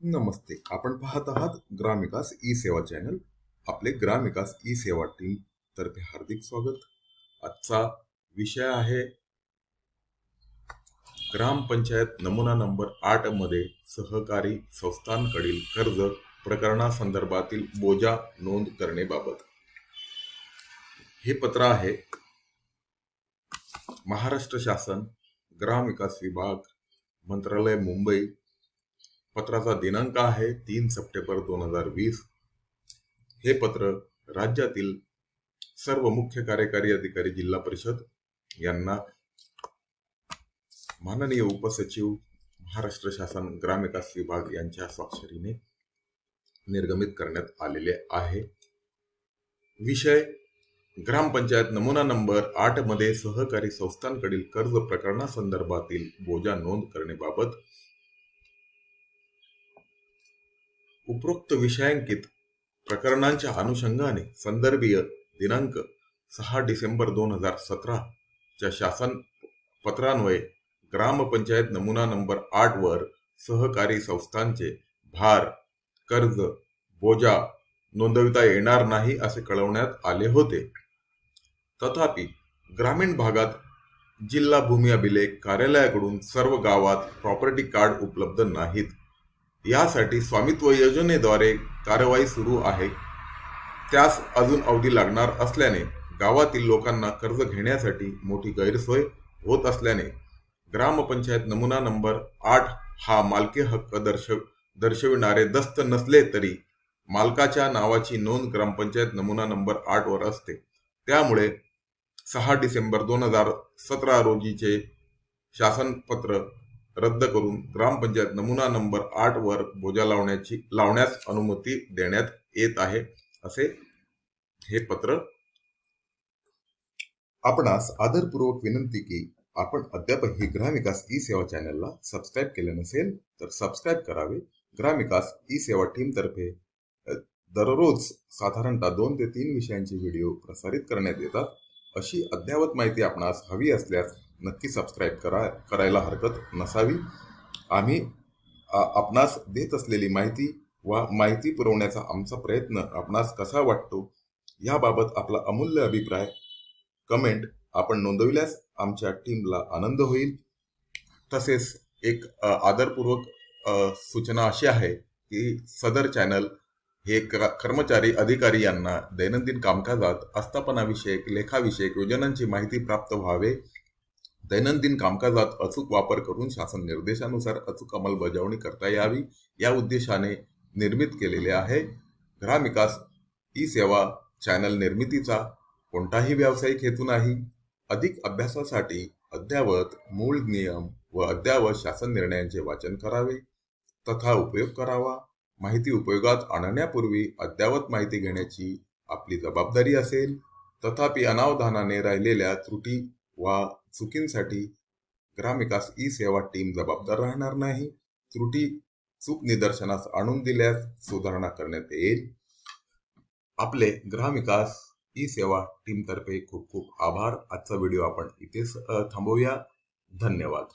नमस्ते. आपण पाहत आहात ग्रामविकास ई सेवा चॅनल. आपले ग्रामविकास ई सेवा टीम तर्फे हार्दिक स्वागत. आजचा विषय आहे ग्रामपंचायत नमुना नंबर आठमध्ये सहकारी संस्थांकडील कर्ज प्रकरणासंदर्भातील बोजा नोंद करणेबाबत हे पत्र आहे महाराष्ट्र शासन ग्रामविकास विभाग मंत्रालय मुंबई पत्राचा दिनांक आहे तीन सप्टेंबर दोन हजार वीस. हे पत्र राज्यातील सर्व मुख्य कार्यकारी अधिकारी जिल्हा परिषद यांना माननीय उपसचिव महाराष्ट्र शासन ग्रामविकास विभाग यांच्या स्वाक्षरीने निर्गमित करण्यात आलेले आहे. विषय ग्रामपंचायत नमुना नंबर आठमध्ये सहकारी संस्थांकडील कर्ज प्रकरणासंदर्भातील बोजा नोंद करण्याबाबत उपरोक्त विषयांकित प्रकरणांच्या अनुषंगाने संदर्भीय दिनांक सहा डिसेंबर दोन हजार सतरा च्या शासन पत्रान्वये ग्रामपंचायत नमुना नंबर आठवर सहकारी संस्थांचे भार कर्ज बोजा नोंदविता येणार नाही असे कळवण्यात आले होते. तथापि ग्रामीण भागात जिल्हा भूमी अभिलेख कार्यालयाकडून सर्व गावात प्रॉपर्टी कार्ड उपलब्ध नाहीत. यासाठी स्वामित्व योजनेद्वारे कारवाई सुरू आहे. त्यास अजून अवधी लागणार असल्याने गावातील लोकांना कर्ज घेण्यासाठी मोठी गैरसोय होत असल्याने ग्रामपंचायत नमुना नंबर आठ हा मालकी हक्क दर्शव दर्शविणारे दस्त नसले तरी मालकाच्या नावाची नोंद ग्रामपंचायत नमुना नंबर आठवर असते. त्यामुळे सहा डिसेंबर दोन हजार सतरा रोजीचे शासनपत्र रद्द करून ग्रामपंचायत नमुना नंबर आठ वर बोजा लावण्याची लावण्यास अनुमती देण्यात येत आहे असे हे पत्र आपणास आदरपूर्वक विनंती की आपण अद्याप ही ग्रामविकास ई सेवा चॅनलला सबस्क्राईब केले नसेल तर सबस्क्राईब करावे. ग्रामविकास ई सेवा टीमतर्फे दररोज साधारणतः दोन ते तीन विषयांचे व्हिडिओ प्रसारित करण्यात येतात. अशी अद्ययावत माहिती आपणास हवी असल्यास नक्की सबस्क्राईब करा करायला हरकत नसावी. आम्ही आपणास देत असलेली माहिती व माहिती पुरवण्याचा आमचा प्रयत्न आपणास कसा वाटतो याबाबत आपला अमूल्य अभिप्राय कमेंट आपण नोंदविल्यास आमच्या टीमला आनंद होईल. तसेच एक आदरपूर्वक सूचना अशी आहे की सदर चॅनल हे क- कर्मचारी अधिकारी यांना दैनंदिन कामकाजात आस्थापनाविषयक लेखाविषयक योजनांची माहिती प्राप्त व्हावे. दैनंदिन कामकाजात अचूक वापर करून शासन निर्देशानुसार अचूक अंमलबजावणी करता यावी या उद्देशाने निर्मित केलेले आहे ग्रामविकास ई सेवा चॅनल निर्मितीचा कोणताही व्यावसायिक हेतू नाही. अधिक अभ्यासासाठी अद्यावत मूळ नियम व अद्यावत शासन निर्णयांचे वाचन करावे. तथा उपयोग करावा. माहिती उपयोगात आणण्यापूर्वी अद्यावत माहिती घेण्याची आपली जबाबदारी असेल. तथापि अनावधानाने राहिलेल्या त्रुटी वा चुकींसाठी ग्रामविकास ई सेवा टीम जबाबदार राहणार नाही. त्रुटी चूक निदर्शनास आणून दिल्यास सुधारणा करण्यात येईल. आपले ग्रामविकास ई सेवा टीमतर्फे खूप खूप आभार. आजचा व्हिडिओ आपण इथेच थांबवूया. धन्यवाद.